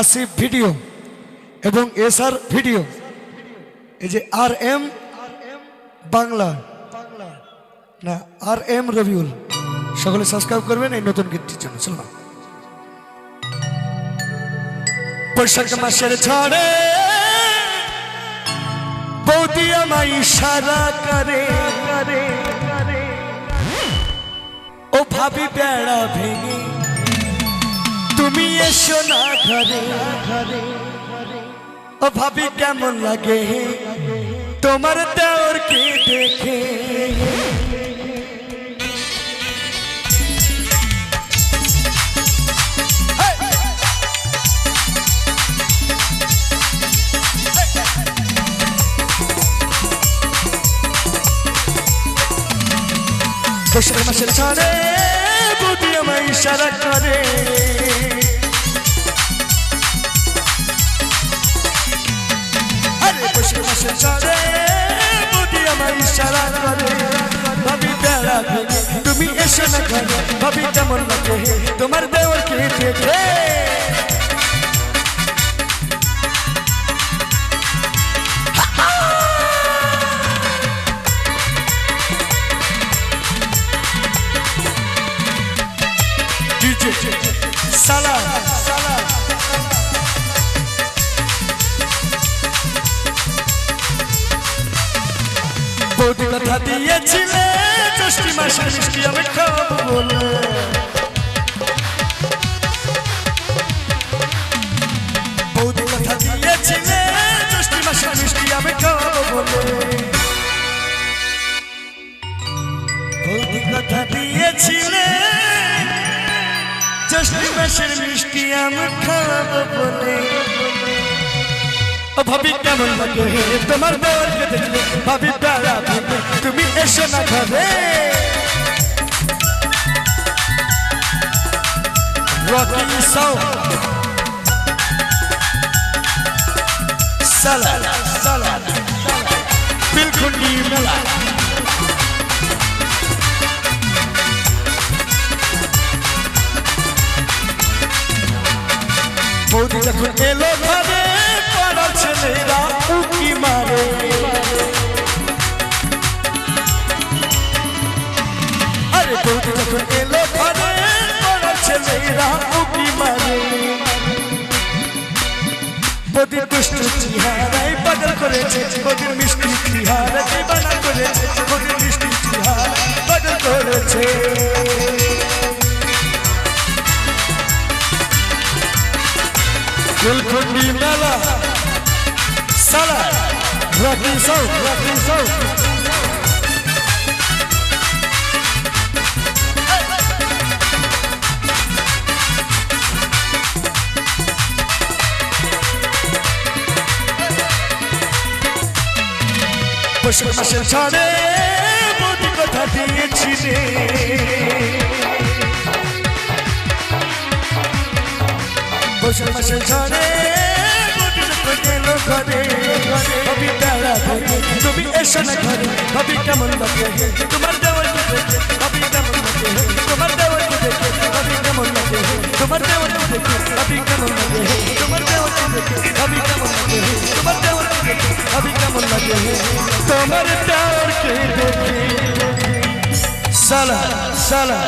Asif video এবং S R video. এই যে আর এম বাংলা। না আর এম রবিউল। সকলে সাবস্ক্রাইব করবেন এই নতুন গীতটির জন্য। চলুন বৈশাখ মাসের ঝড়ে বৌদি আমায় করে। ও ভাবি বেড়া ভেঙে এসো না ঘরে। ও ভাবি কেমন লাগে? তোমার দেওরকে দেখে? বৈশাখ মাসের ছাড়ে আমায় ইশারা করে। ইশারা করে ভাবি বেড়া তুমি এসে না ঘরে ভাবি কেমন লাগে? তোমার দেওয়ারকে দেখে? বৌদি কথা দিয়েছিলে। ষষ্ঠী মাসের মিষ্টি আমি খাব বলে। বৌদি কথা দিয়েছিলে। ষষ্ঠী মাসের মিষ্টি আমি খাব বলে। বৌদি কথা দিয়েছিলে। ষষ্ঠী মাসের মিষ্টি আমি খাব বলে। ভাবি কেমন লাগে তোমার দেওয়ারকে দেখলে ভাবি বেড়া ভেঙে তুমি এসো না ঘরে রকি সাউ সালা সালা বিলকুন্ডি মেলা বৌদি যখন এলো ঘরে বৌদি দুষ্ট চিহারাই পাগল করেছে কবির মিষ্টি চিহারাই দিবানা করেছে কবির মিষ্টি চিহারা পাগল করেছে। মেলা সালা রাখি সৌ রাখি সৌ বৈশাখ মাসের ছাড়ে বৌদি কথা দিয়েছিলে। ঝড়ে গেল ঘরে। ভাবি বেড়া ঘরে, তুমি এসো না ঘরে। ভাবি কেমন লাগে তোমার দেওয়ার ভাবি কেমন লাগে তোমার দেওয়ার তোমার সালা সালা